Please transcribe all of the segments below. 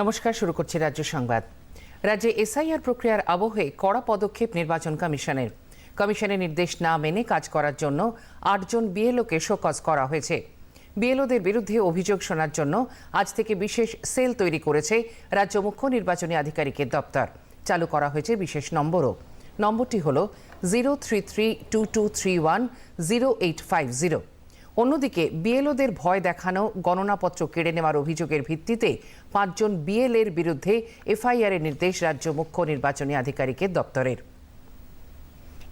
নমস্কার, শুরু করছি রাজ্য সংবাদ। রাজ্যে এসআইআর প্রক্রিয়ার আবহে কড়া পদক্ষেপ নির্বাচন কমিশনের। কমিশনের নির্দেশ না মেনে কাজ করার জন্য আটজন বিএলওকে শোকজ করা হয়েছে। বিএলওদের বিরুদ্ধে অভিযোগ শোনার জন্য আজ থেকে বিশেষ সেল তৈরি করেছে রাজ্য মুখ্য নির্বাচনী আধিকারিকের দপ্তর। চালু করা হয়েছে বিশেষ নম্বরও। নম্বরটি হল zero three three two two three one zero eight five zero. অন্যদিকে বিএলওদের ভয় দেখানো, গণনাপত্র কেড়ে নেওয়ার অভিযোগের ভিত্তিতে পাঁচজন বিএল এর বিরুদ্ধে এফআইআর এর নির্দেশ রাজ্য মুখ্য নির্বাচনী আধিকারিকের দপ্তরের।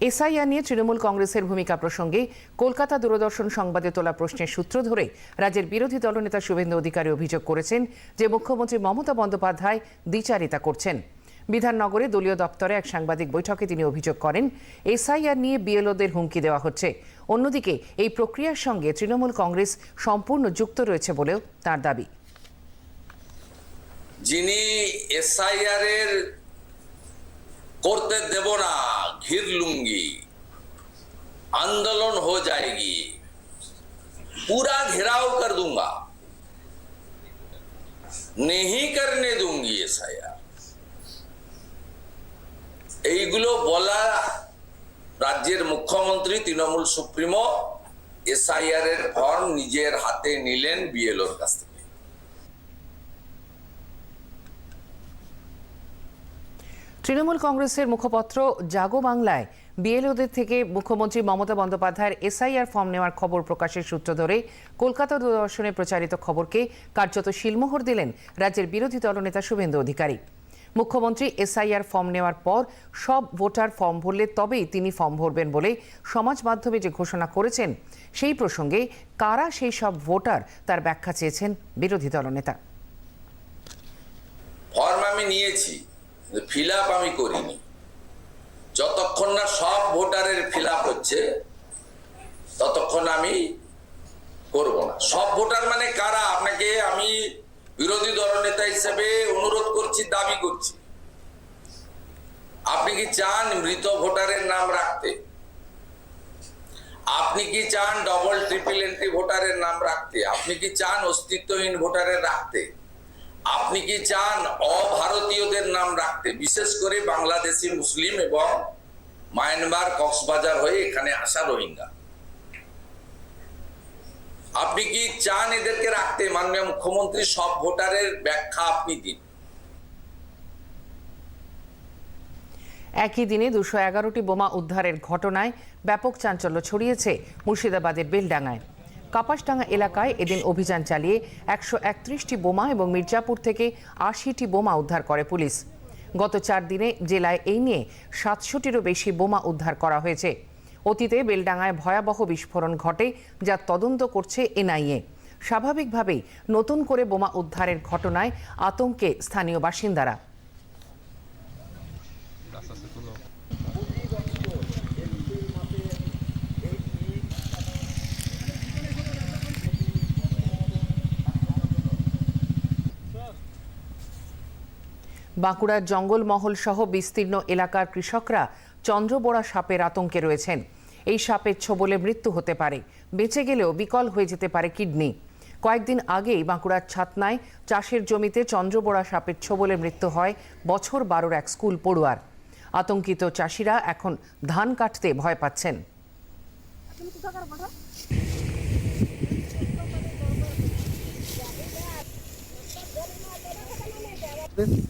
এসআইআর নিয়ে তৃণমূল কংগ্রেসের ভূমিকা প্রসঙ্গে কলকাতা দূরদর্শন সংবাদে তোলা প্রশ্নের সূত্র ধরে রাজ্যের বিরোধী দলনেতা শুভেন্দু অধিকারী অভিযোগ করেছেন যে মুখ্যমন্ত্রী মমতা বন্দ্যোপাধ্যায় দ্বিচারিতা করছেন। বিধাননগরে দলীয় দপ্তরে এক সাংবাদিক বৈঠকে তিনি অভিযোগ করেন এসআইআর নিয়ে বিএলওদের হুমকি দেওয়া হচ্ছে অন্যদিকে এই প্রক্রিয়ার সঙ্গে তৃণমূল কংগ্রেস সম্পূর্ণ যুক্ত রয়েছে বলেও তার দাবি যিনি এসআইআর এর করতে দেব না ঘির লুঙ্গি आंदोलन हो जाएगी पूरा घेराव कर दूंगा नहीं करने दूंगी एसआईआर এইগুলো বলা রাজ্যের মুখ্যমন্ত্রী তৃণমূল সুপ্রিমো এসআইআর এর ফর্ম নিজের হাতে নিলেন বিএলওর কাছ থেকে। তৃণমূল কংগ্রেসের মুখপত্র জাগো বাংলায় বিএলওদের থেকে মুখ্যমন্ত্রী মমতা বন্দ্যোপাধ্যায়ের এসআইআর ফর্ম নেওয়ার খবর প্রকাশের সূত্র ধরে কলকাতা দূরদর্শনে প্রচারিত খবরকে কার্যত শিলমোহর দিলেন রাজ্যের বিরোধী দলনেতা শুভেন্দু অধিকারী। মুখ্যমন্ত্রী এসআইআর ফর্ম নেওয়ার পর সব ভোটার ফর্ম ভরলে তবেই তিনি ফর্ম ভরবেন বলে সমাজ মাধ্যমে যে ঘোষণা করেছেন, সেই প্রসঙ্গে কারা সেই সব ভোটার তার ব্যাখ্যা চেয়েছেন বিরোধী দলনেতা। ফর্ম আমি নিয়েছি ফিল আমি করিনি। যতক্ষণ না সব ভোটারের ফিল আপ হচ্ছে, ততক্ষণ আমি করব না। সব ভোটার মানে কারা? আপনাকে আমি বিরোধী দলনেতা হিসেবে অনুরোধ করছি, দাবি করছি। আপনি কি চান মৃত ভোটারের নাম রাখতে? আপনি কি চান ডবল ট্রিপল এন্ট্রি ভোটারের নাম রাখতে? আপনি কি চান অস্তিত্বহীন ভোটারের রাখতে? আপনি কি চান অভারতীয়দের নাম রাখতে? বিশেষ করে বাংলাদেশি মুসলিম এবং মায়ানমার কক্সবাজার হয়ে এখানে আসা রোহিঙ্গা। আপনি কি চান এদেরকে রাখতে? মাননীয় মুখ্যমন্ত্রী, সব ভোটারের ব্যাখ্যা আপনি দিন। একই দিনে দুশো এগারোটি বোমা উদ্ধারের ঘটনায় ব্যাপক চাঞ্চল্য ছড়িয়েছে মুর্শিদাবাদের বেলডাঙ্গায়। কাপাসডাঙ্গা এলাকায় এদিন অভিযান চালিয়ে একশো একত্রিশটি বোমা এবং মির্জাপুর থেকে আশিটি বোমা উদ্ধার করে পুলিশ। গত চার দিনে জেলায় এই নিয়ে সাতশোটিরও বেশি বোমা উদ্ধার করা হয়েছে। অতীতে বেলডাঙ্গায় ভয়াবহ বিস্ফোরণ ঘটে, যা তদন্ত করছে এনআইএ। স্বাভাবিকভাবেই নতুন করে বোমা উদ্ধারের ঘটনায় আতঙ্কে স্থানীয় বাসিন্দারা। বাঁকুড়ার জঙ্গলমহল সহ বিস্তীর্ণ এলাকার কৃষকরা চন্দ্রবোড়া সাপের আতঙ্কে রয়েছেন। এই সাপের ছোবলে মৃত্যু হতে পারে। বেঁচে গেলেও বিকল হয়ে যেতে পারে কিডনি। কয়েকদিন আগেই বাঁকুড়ার ছাতনায় চাষের জমিতে চন্দ্রবোড়া সাপের ছোবলে মৃত্যু হয় বছর বারোর এক স্কুল পড়ুয়ার। আতঙ্কিত চাষিরা এখন ধান কাটতে ভয় পাচ্ছেন।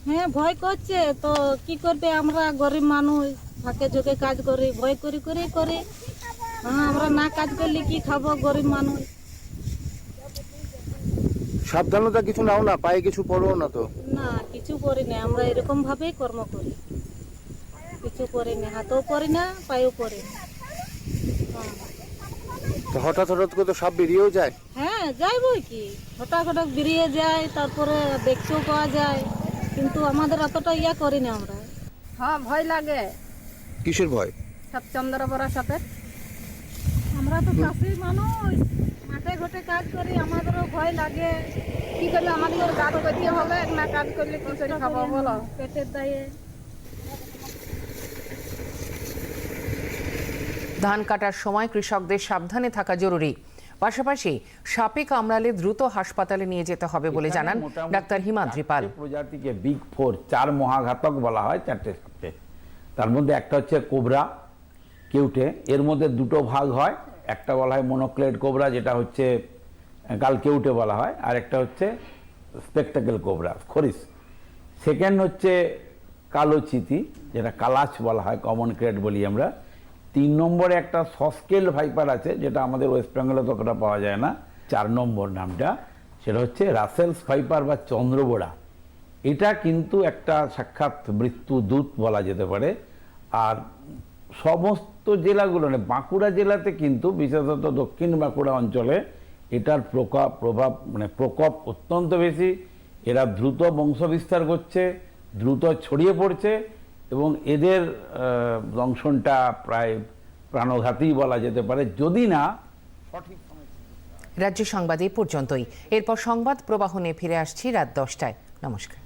হ্যাঁ ভয় করছে। তো কি করবে? আমরা গরিব মানুষ ফাঁকে কাজ করি, ভয় করি করে করি। আমরা না কাজ করলে কি খাব গরিব মানুষ? সাবধানতা কিছু নাও না পায়ে কিছু পড়ো না তো। না কিছু করি না আমরা এরকম ভাবেই কর্ম করি। কিছু করি না হাতেও করি না পায়েও করি না। হ্যাঁ। তো হঠাৎ হঠাৎ করে তো সাপ বেরিয়েও যায়? হ্যাঁ যাই বই কি? হঠাৎ হঠাৎ বেরিয়ে যায় তারপরে দেখতেও পাওয়া যায় কিন্তু আমাদের অতটা ইয়া করি না আমরা। হ্যাঁ ভয় লাগে। কিসের ভয়? সব চন্দ্র বড়া সাপের আমরা তো চাষি মানুষ। মাঠে ঘটে কাজ করি আমাদেরও ভয় লাগে। কি করলে আমাদের কাজ করতে হবে না কাজ করলে কি করে খাব বলো? পেটের দায়ে। ধান কাটার সময় কৃষকদের সাবধানে থাকা জরুরি। পাশাপাশি সাপে কামড়ালে দ্রুত হাসপাতালে নিয়ে যেতে হবে বলে জানান ডাক্তার হিমাদ্রি পাল প্রজাতিকে বিগ ফোর চার মহাঘাতক বলা হয় চারটে সাপকে তার মধ্যে একটা হচ্ছে কোবরা কেউটে। এর মধ্যে দুটো ভাগ হয় একটা বলা হয় মনোক্লেড কোবরা, যেটা হচ্ছে কাল কেউটে বলা হয়, আর একটা হচ্ছে স্পেকটাকেল কোবরা, খরিস। সেকেন্ড হচ্ছে কালো চিতি, যেটা কালাচ বলা হয় কমন ক্রেড বলি আমরা। তিন নম্বরে একটা সস্কেল ভাইপার আছে, যেটা আমাদের ওয়েস্ট বেঙ্গলে ততটা পাওয়া যায় না। চার নম্বর নামটা, সেটা হচ্ছে রাসেলস ভাইপার বা চন্দ্রবোড়া। এটা কিন্তু একটা সাক্ষাৎ মৃত্যু দূত বলা যেতে পারে। আর সমস্ত জেলাগুলো মানে বাঁকুড়া জেলাতে কিন্তু, বিশেষত দক্ষিণ বাঁকুড়া অঞ্চলে এটার প্রকোপ প্রভাব মানে প্রকোপ অত্যন্ত বেশি। এরা দ্রুত বংশবিস্তার করছে, দ্রুত ছড়িয়ে পড়ছে এবং এদের দংশনটা প্রায় প্রাণঘাতী বলা যেতে পারে, যদি না সঠিক রাজ্য সংবাদ এই পর্যন্তই। এরপর সংবাদ প্রবাহনে ফিরে আসছি রাত দশটায়। নমস্কার।